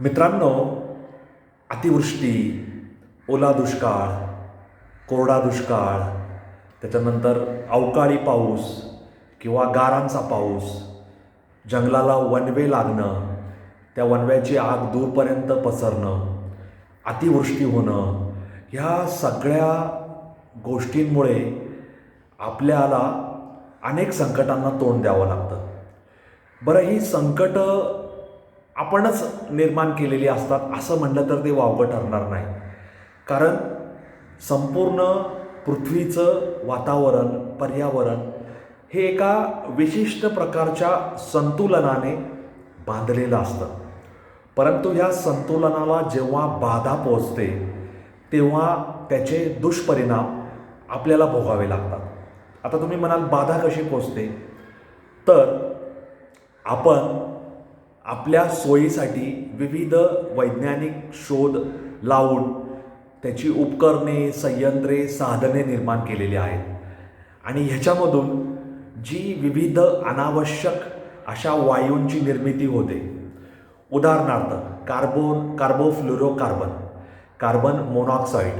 मित्रांनो अतिवृष्टी ओला दुष्काळ कोरडा दुष्काळ त्याच्यानंतर अवकाळी पाऊस किंवा गारांचा पाऊस जंगलाला वनवे लागणं त्या वनव्याची आग दूरपर्यंत पसरणं अतिवृष्टी होणं ह्या सगळ्या गोष्टींमुळे आपल्याला अनेक संकटांना तोंड द्यावं लागतं. बरं ही संकटं आपणच निर्माण केलेली असतात असं म्हणलं तर ते वावगं ठरणार नाही. कारण संपूर्ण पृथ्वीचं वातावरण पर्यावरण हे एका विशिष्ट प्रकारच्या संतुलनाने बांधलेलं असतं. परंतु ह्या संतुलनाला जेव्हा बाधा पोचते तेव्हा त्याचे दुष्परिणाम आपल्याला भोगावे लागतात. आता तुम्ही म्हणाल बाधा कशी पोचते तर आपण आपल्या सोयीसाठी विविध वैज्ञानिक शोध लावून त्याची उपकरणे संयंत्रे साधने निर्माण केलेली आहेत. आणि ह्याच्यामधून जी विविध अनावश्यक अशा वायूंची निर्मिती होते. उदाहरणार्थ carbon chlorofluorocarbon carbon monoxide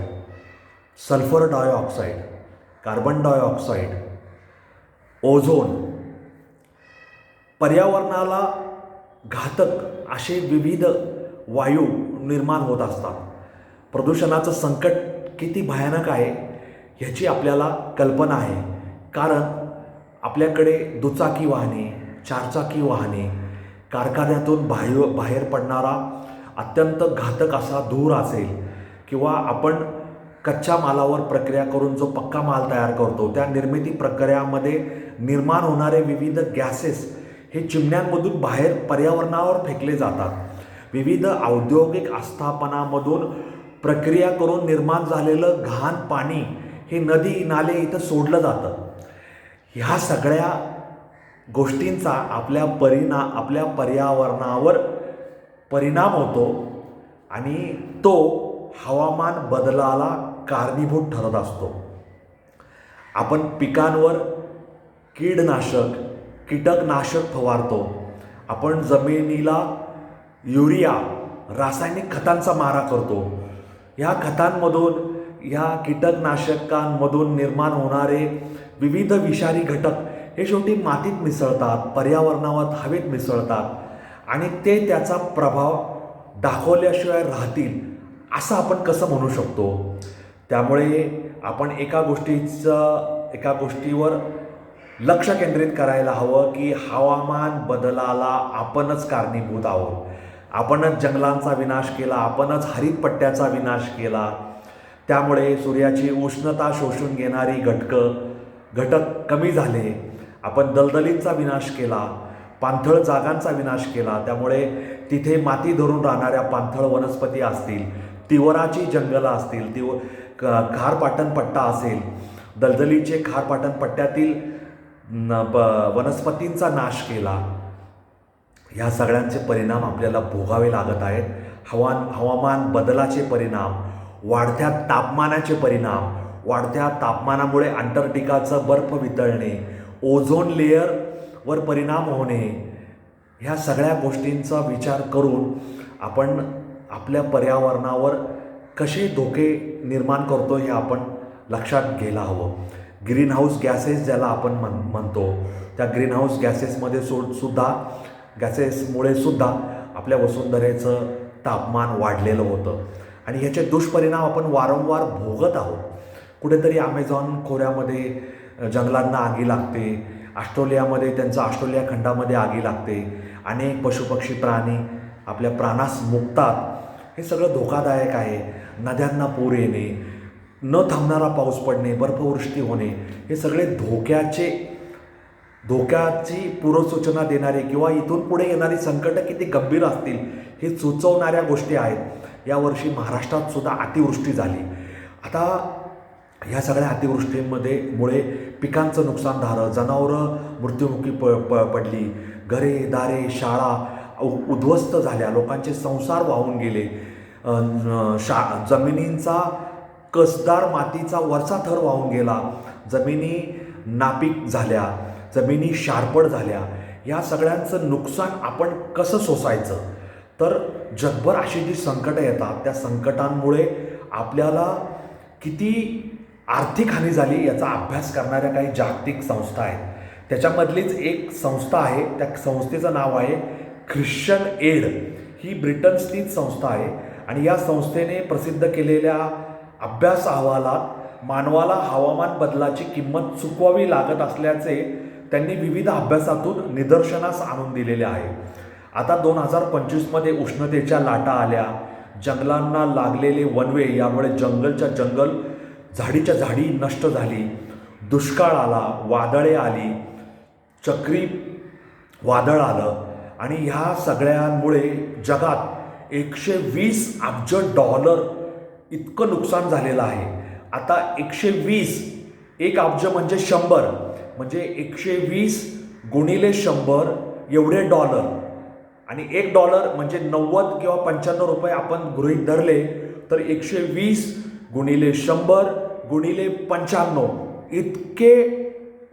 sulphur dioxide carbon dioxide ozone. पर्यावरणाला घातक असे विविध वायू निर्माण होत असतात. प्रदूषणाचं संकट किती भयानक आहे ह्याची आपल्याला कल्पना आहे. कारण आपल्याकडे दुचाकी वाहने चारचाकी वाहने कारखान्यातून बाहेर बाहेर पडणारा अत्यंत घातक असा धूर असेल किंवा आपण कच्च्या मालावर प्रक्रिया करून जो पक्का माल तयार करतो त्या निर्मिती प्रक्रियामध्ये निर्माण होणारे विविध गॅसेस हे चिमण्यांमधून बाहेर पर्यावरणावर फेकले जातात. विविध औद्योगिक आस्थापनामधून प्रक्रिया करून निर्माण झालेलं घाण पाणी हे नदी नाले इथं सोडलं जातं. ह्या सगळ्या गोष्टींचा आपल्या परिणा आपल्या पर्यावरणावर परिणाम होतो आणि तो हवामान बदलाला कारणीभूत ठरत असतो. आपण पिकांवर कीडनाशक कीटकनाशक फवारतो. आपण जमिनीला युरिया रासायनिक खतांचा मारा करतो. ह्या खतांमधून ह्या कीटकनाशकांमधून निर्माण होणारे विविध विषारी घटक हे शेवटी मातीत मिसळतात पर्यावरणावर हवेत मिसळतात आणि ते त्याचा प्रभाव दाखवल्याशिवाय राहतील असं आपण कसं म्हणू शकतो? त्यामुळे आपण एका गोष्टीचं एका गोष्टीवर लक्ष केंद्रित करायला हवं की हवामान बदलाला आपणच कारणीभूत आहोत. आपणच जंगलांचा विनाश केला आपणच हरितपट्ट्याचा विनाश केला. त्यामुळे सूर्याची उष्णता शोषून घेणारी घटकं घटक कमी झाले. आपण दलदलींचा विनाश केला पाणथळ जागांचा विनाश केला. त्यामुळे तिथे माती धरून राहणाऱ्या पाणथळ वनस्पती असतील तिवराची जंगलं असतील तिव क खारपाटण पट्टा असेल. दलदलीचे खारपाटण पट्ट्यातील न ब वनस्पतींचा नाश केला. ह्या सगळ्यांचे परिणाम आपल्याला भोगावे लागत आहेत. हवा हवामान बदलाचे परिणाम वाढत्या तापमानाचे परिणाम वाढत्या तापमानामुळे अंटार्क्टिकाचं बर्फ वितळणे ओझोन लेअरवर परिणाम होणे ह्या सगळ्या गोष्टींचा विचार करून आपण आपल्या पर्यावरणावर कसे धोके निर्माण करतो हे आपण लक्षात घ्यायला हवं. ग्रीन हाऊस गॅसेस ज्याला आपण म्हण म्हणतो. त्या ग्रीन हाऊस गॅसेसमध्ये सो सुद्धा गॅसेसमुळे सुद्धा आपल्या वसुंधरेचं तापमान वाढलेलं होतं. आणि ह्याचे दुष्परिणाम आपण वारंवार भोगत आहोत. कुठेतरी ॲमेझॉन खोऱ्यामध्ये जंगलांना आगी लागते. ऑस्ट्रेलियामध्ये त्यांचं ऑस्ट्रेलिया खंडामध्ये आगी लागते. अनेक पशुपक्षी प्राणी आपल्या प्राणास मुकतात. हे सगळं धोकादायक आहे. नद्यांना पूर येणे न थांबणारा पाऊस पडणे बर्फवृष्टी होणे हे सगळे धोक्याचे धोक्याची पूर्वसूचना देणारे किंवा इथून पुढे येणारी संकटं किती गंभीर असतील हे सुचवणाऱ्या गोष्टी आहेत. यावर्षी महाराष्ट्रात सुद्धा अतिवृष्टी झाली. आता ह्या सगळ्या अतिवृष्टींमध्ये मुळे पिकांचं नुकसान झालं जनावरं मृत्युमुखी प प पडली घरे दारे शाळा उ- उद्ध्वस्त झाल्या लोकांचे संसार वाहून गेले. शा जमिनींचा कसदार मातीचा वरचा थर वाहून गेला. जमिनी नापीक झाल्या. जमिनी शारपड झाल्या. या सगळ्यांचं नुकसान आपण कसं सोसायचं? तर जगभर अशी जी संकटं येतात त्या संकटांमुळे आपल्याला किती आर्थिक हानी झाली याचा अभ्यास करणाऱ्या काही जागतिक संस्था आहेत. त्याच्यामधलीच एक संस्था आहे त्या संस्थेचं नाव आहे ख्रिश्चन एड. ही ब्रिटनस्थित संस्था आहे आणि या संस्थेने प्रसिद्ध केलेल्या अभ्यास अहवालात मानवाला हवामान बदलाची किंमत चुकवावी लागत असल्याचे त्यांनी विविध अभ्यासातून निदर्शनास आणून दिलेले आहे. आता दोन हजार पंचवीसमध्ये उष्णतेच्या लाटा आल्या. जंगलांना लागलेले वनवे यामुळे जंगलच्या जंगल झाडीच्या झाडी नष्ट झाली. दुष्काळ आला वादळे आली चक्री वादळ आलं आणि ह्या सगळ्यांमुळे जगात एकशे वीस अब्ज डॉलर इतकं नुकसान झालेलं आहे. आता एकशे वीस एक अब्ज म्हणजे शंभर. म्हणजे एकशे वीस गुणिले शंभर एवढे डॉलर. आणि एक डॉलर म्हणजे नव्वद किंवा पंच्याण्णव रुपये आपण गृहीत धरले तर एकशे वीस गुणिले शंभर गुणिले पंच्याण्णव इतके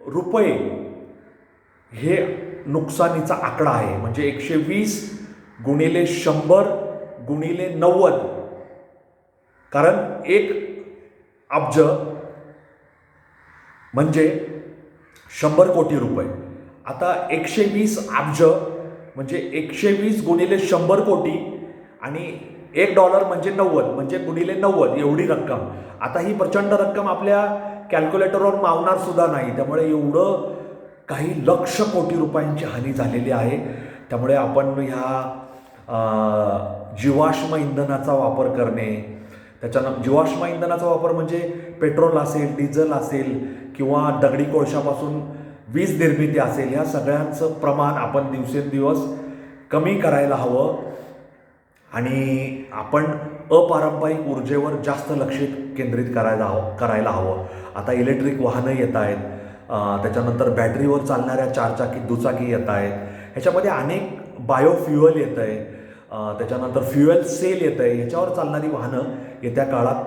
रुपये हे नुकसानीचा आकडा आहे. म्हणजे एकशे वीस गुणिले शंभर गुणिले नव्वद कारण एक अब्ज म्हणजे शंभर कोटी रुपये. आता एकशे वीस अब्ज म्हणजे एकशे वीस गुणिले शंभर कोटी आणि एक डॉलर म्हणजे नव्वद म्हणजे गुणिले नव्वद एवढी रक्कम. आता ही प्रचंड रक्कम आपल्या कॅल्क्युलेटरवर मावणार सुद्धा नाही. त्यामुळे एवढं काही लक्ष कोटी रुपयांची हानी झालेली आहे. त्यामुळे आपण ह्या जीवाश्म इंधनाचा वापर करणे त्याच्यानं जीवाश्म इंधनाचा वापर म्हणजे पेट्रोल असेल डिझेल असेल किंवा दगडी कोळशापासून वीज निर्मिती असेल ह्या सगळ्यांचं प्रमाण आपण दिवसेंदिवस कमी करायला हवं. आणि आपण अपारंपरिक ऊर्जेवर जास्त लक्ष केंद्रित करायला हवं करायला हवं. आता इलेक्ट्रिक वाहनं येत आहेत. त्याच्यानंतर बॅटरीवर चालणाऱ्या चारचाकी दुचाकी येत आहेत. ह्याच्यामध्ये अनेक बायोफ्युअल येतं आहे. त्याच्यानंतर फ्युएल सेल येतं आहे ह्याच्यावर चालणारी वाहनं येत्या काळात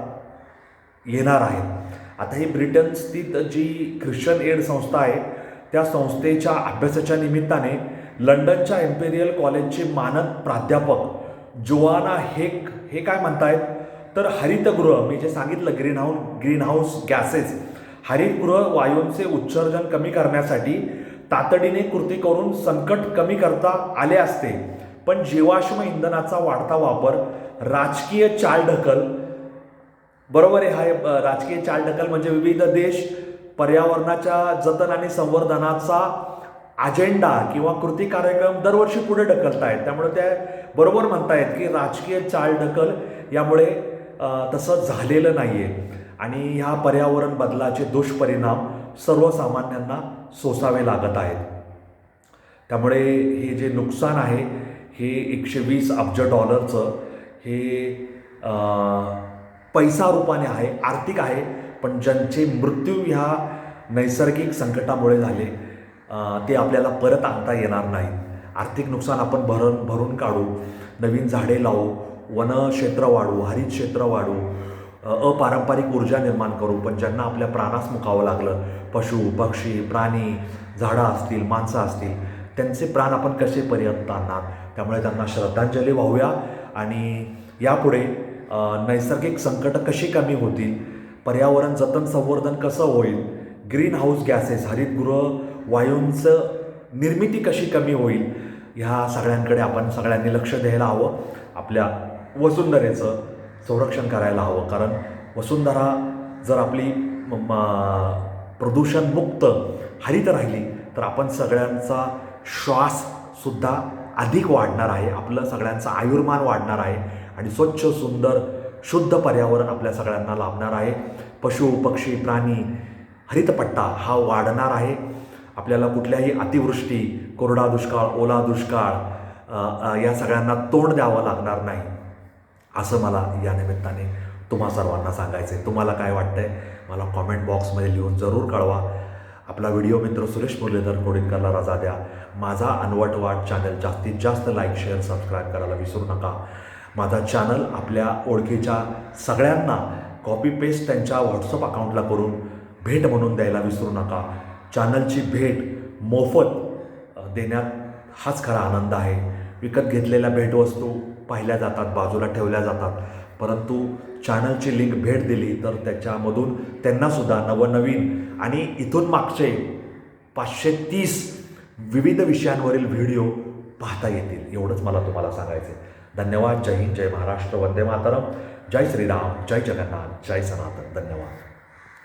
येणार आहेत. आता ही ब्रिटन स्थित जी ख्रिश्चन एड संस्था आहे त्या संस्थेच्या अभ्यासाच्या निमित्ताने लंडनच्या एम्पेरियल कॉलेजचे मानद प्राध्यापक जोआना हेक हे काय म्हणतायत? तर हरितगृह मी जे सांगितलं greenhouse greenhouse gases हरितगृह वायूंचे उत्सर्जन कमी करण्यासाठी तातडीने कृती करून संकट कमी करता आले असते. पण जीवाश्म इंधनाचा वाढता वापर राजकीय चालढकल बरोबर आहे हा राजकीय चालढकल म्हणजे विविध देश पर्यावरणाच्या जतन आणि संवर्धनाचा अजेंडा किंवा कृती कार्यक्रम दरवर्षी पुढे ढकलत आहेत त्यामुळे त्या बरोबर म्हणतायत की राजकीय चालढकल यामुळे तसं झालेलं नाही आहे आणि ह्या पर्यावरण बदलाचे दुष्परिणाम सर्वसामान्यांना सोसावे लागत आहेत. त्यामुळे हे जे नुकसान आहे हे एकशे वीस अब्ज डॉलरचं हे पैसा रूपाने आहे आर्थिक आहे पण ज्यांचे मृत्यू ह्या नैसर्गिक संकटामुळे झाले ते आपल्याला परत आणता येणार नाही आर्थिक नुकसान आपण भरून भरून काढू नवीन झाडे लावू वनक्षेत्र वाढू हरित क्षेत्र वाढू अपारंपरिक ऊर्जा निर्माण करू पण ज्यांना आपल्या प्राणास मुकावं लागलं पशु पक्षी प्राणी झाडं असतील माणसं असतील त्यांचे प्राण आपण कसे पर्यंत आणणार? त्यामुळे त्यांना श्रद्धांजली वाहूया. आणि यापुढे नैसर्गिक संकटं कशी कमी होतील पर्यावरण जतन संवर्धन कसं होईल ग्रीन हाऊस गॅसेस हरितगृह वायूंचं निर्मिती कशी कमी होईल ह्या सगळ्यांकडे आपण सगळ्यांनी लक्ष द्यायला हवं. आपल्या वसुंधरेचं संरक्षण करायला हवं. कारण वसुंधरा जर आपली म- प्रदूषणमुक्त हरित राहिली तर आपण सगळ्यांचा श्वाससुद्धा अधिक वाढणार आहे आपलं सगळ्यांचं आयुर्मान वाढणार आहे आणि स्वच्छ सुंदर शुद्ध पर्यावरण आपल्या सगळ्यांना लाभणार आहे. पशु पक्षी प्राणी हरितपट्टा हा वाढणार आहे. आपल्याला कुठल्याही अतिवृष्टी कोरडा दुष्काळ ओला दुष्काळ या सगळ्यांना तोंड द्यावं लागणार नाही असं मला या निमित्ताने तुम्हा सर्वांना सांगायचं आहे तुम्हाला काय वाटतंय? मला कॉमेंट बॉक्समध्ये लिहून जरूर कळवा. आपला व्हिडिओ मित्र सुरेश मुरलीधर कोडितकरला रजा द्या. माझा अनवट वाट चॅनल जास्तीत जास्त लाईक शेअर सबस्क्राईब करायला विसरू नका. माझा चॅनल आपल्या ओळखीच्या सगळ्यांना कॉपी पेस्ट त्यांच्या व्हॉट्सअप अकाउंटला करून भेट म्हणून द्यायला विसरू नका. चॅनलची भेट मोफत देण्यात हाच खरा आनंद आहे. विकत घेतलेल्या भेटवस्तू पाहिल्या जातात बाजूला ठेवल्या जातात. परंतु चॅनलची लिंक भेट दिली तर त्याच्यामधून त्यांनासुद्धा नवनवीन आणि इथून मागचे पाचशे तीस विविध विषयांवरील व्हिडिओ पाहता येतील. एवढंच मला तुम्हाला सांगायचं आहे धन्यवाद. जय हिंद. जय महाराष्ट्र. वंदे मातरम. जय श्रीराम. जय जगन्नाथ. जय सनातन. धन्यवाद.